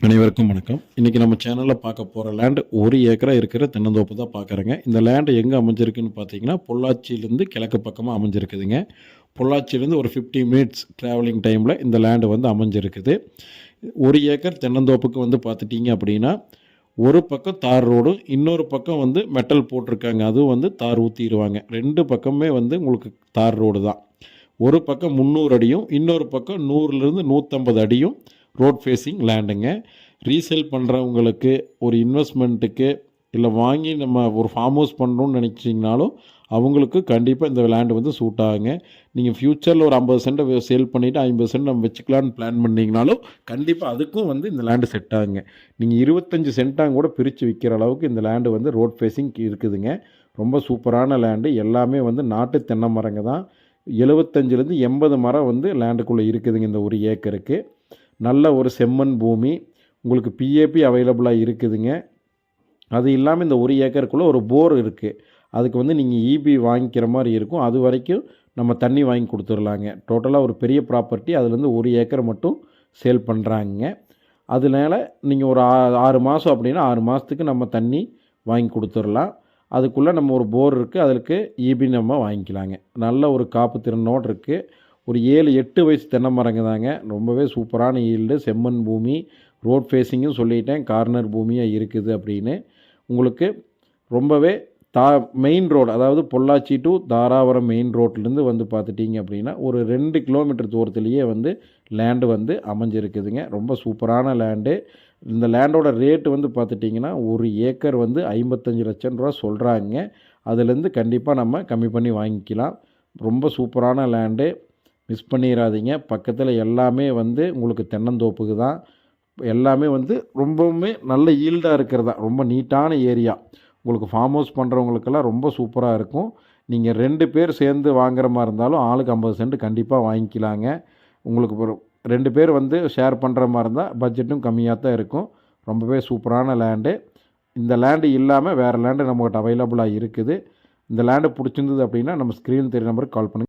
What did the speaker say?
அனைவருக்கும் வணக்கம். இன்றைக்கி நம்ம சேனலில் பார்க்க போகிற லேண்டு ஒரு ஏக்கராக இருக்கிற தென்னந்தோப்பு தான் பார்க்குறேங்க. இந்த லேண்டு எங்கே அமைஞ்சிருக்குன்னு பார்த்தீங்கன்னா பொள்ளாச்சியிலேருந்து கிழக்கு பக்கமாக அமைஞ்சிருக்குதுங்க. பொள்ளாச்சியிலேருந்து ஒரு ஃபிஃப்டி மினிட்ஸ் ட்ராவலிங் டைமில் இந்த லேண்டு வந்து அமைஞ்சிருக்குது. ஒரு ஏக்கர் தென்னந்தோப்புக்கு வந்து பார்த்துட்டிங்க அப்படின்னா ஒரு பக்கம் தார் ரோடும் இன்னொரு பக்கம் வந்து மெட்டல் போட்டிருக்காங்க. அதுவும் வந்து தார் ஊற்றிடுவாங்க ரெண்டு பக்கமே வந்து உங்களுக்கு தார் ரோடு தான். ஒரு பக்கம் முந்நூறு அடியும் இன்னொரு பக்கம் நூறுலேருந்து நூற்றம்பது அடியும் ரோட் ஃபேஸிங் லேண்டுங்க. ரீசேல் பண்ணுறவங்களுக்கு ஒரு இன்வெஸ்ட்மெண்ட்டுக்கு இல்லை வாங்கி நம்ம ஒரு ஃபார்ம் ஹவுஸ் பண்ணணும்னு நினச்சிங்கனாலும் அவங்களுக்கு கண்டிப்பாக இந்த லேண்டு வந்து சூட் ஆகுங்க. நீங்கள் ஃப்யூச்சரில் ஒரு ஐம்பது சென்ட்டை சேல் பண்ணிவிட்டு ஐம்பது சென்ட் நம்ம வச்சுக்கலான்னு பிளான் பண்ணிங்கனாலும் கண்டிப்பாக அதுக்கும் வந்து இந்த லேண்டு செட் ஆகுங்க. நீங்கள் இருபத்தஞ்சி சென்ட்டாங்க கூட பிரித்து விற்கிற அளவுக்கு இந்த லேண்டு வந்து ரோட் ஃபேஸிங் இருக்குதுங்க. ரொம்ப சூப்பரான லேண்டு. எல்லாமே வந்து நாட்டு தென்னை மரங்க தான். எழுபத்தஞ்சிலேருந்து எண்பது மரம் வந்து லேண்டுக்குள்ளே இருக்குதுங்க இந்த ஒரு ஏக்கருக்கு. நல்ல ஒரு செம்மண் பூமி உங்களுக்கு பிஏபி அவைலபிளாக இருக்குதுங்க. அது இல்லாமல் இந்த ஒரு ஏக்கருக்குள்ளே ஒரு போர் இருக்குது அதுக்கு வந்து நீங்கள் இபி வாங்கிக்கிற மாதிரி இருக்கும். அது வரைக்கும் நம்ம தண்ணி வாங்கி கொடுத்துர்லாங்க டோட்டலாக ஒரு பெரிய ப்ராப்பர்ட்டி அதுலேருந்து ஒரு ஏக்கர் மட்டும் சேல் பண்ணுறாங்க அதனால நீங்கள் ஒரு ஆ- ஆறு மாதம் அப்படின்னா ஆறு மாதத்துக்கு நம்ம தண்ணி வாங்கி கொடுத்துடலாம். அதுக்குள்ளே நம்ம ஒரு போர் இருக்குது அதுக்கு இபி நம்ம வாங்கிக்கலாங்க. நல்ல ஒரு காப்பு திறனோடு இருக்குது ஒரு ஏழு எட்டு வயசு தென்னை மரங்க தாங்க ரொம்பவே சூப்பரான ஈல்டு செம்மண் பூமி ரோட் ஃபேஸிங்கும் சொல்லிட்டேன் கார்னர் பூமியாக இருக்குது அப்படின்னு. உங்களுக்கு ரொம்பவே தா மெயின் ரோடு அதாவது பொள்ளாச்சி டு தாராபுரம் மெயின் ரோட்லேருந்து வந்து பார்த்துட்டிங்க அப்படின்னா ஒரு ரெண்டு கிலோமீட்டர் தூரத்துலேயே வந்து லேண்டு வந்து அமைஞ்சிருக்குதுங்க. ரொம்ப சூப்பரான லேண்டு. இந்த லேண்டோட ரேட்டு வந்து பார்த்துட்டிங்கன்னா ஒரு ஏக்கர் வந்து ஐம்பத்தஞ்சு லட்சம் ரூபா சொல்கிறாங்க அதுலேருந்து கண்டிப்பாக நம்ம கம்மி பண்ணி வாங்கிக்கலாம். ரொம்ப சூப்பரான லேண்டு. மிஸ் பண்ணிடாதீங்க பக்கத்தில் எல்லாமே வந்து உங்களுக்கு தென்னந்தோப்புக்கு தான். எல்லாமே வந்து ரொம்பவுமே நல்ல ஈல்டாக இருக்கிறதா ரொம்ப நீட்டான ஏரியா. உங்களுக்கு ஃபார்ம் ஹவுஸ் பண்ணுறவங்களுக்கெல்லாம் ரொம்ப சூப்பராக இருக்கும். நீங்கள் ரெண்டு பேர் சேர்ந்து வாங்குற மாதிரி இருந்தாலும் ஆளுக்கு ஐம்பது சென்ட் கண்டிப்பாக வாங்கிக்கலாங்க. உங்களுக்கு ரெண்டு பேர் வந்து ஷேர் பண்ணுற மாதிரி இருந்தால் பட்ஜெட்டும் கம்மியாக தான் இருக்கும். ரொம்பவே சூப்பரான லேண்டு இந்த லேண்டு இல்லாமல் வேறு லேண்டு நம்மகிட்ட அவைலபிளாக இருக்குது. இந்த லேண்டு பிடிச்சிருந்தது அப்படின்னா நம்ம ஸ்க்ரீன் தெரிய நம்பருக்கு கால் பண்ணுங்கள்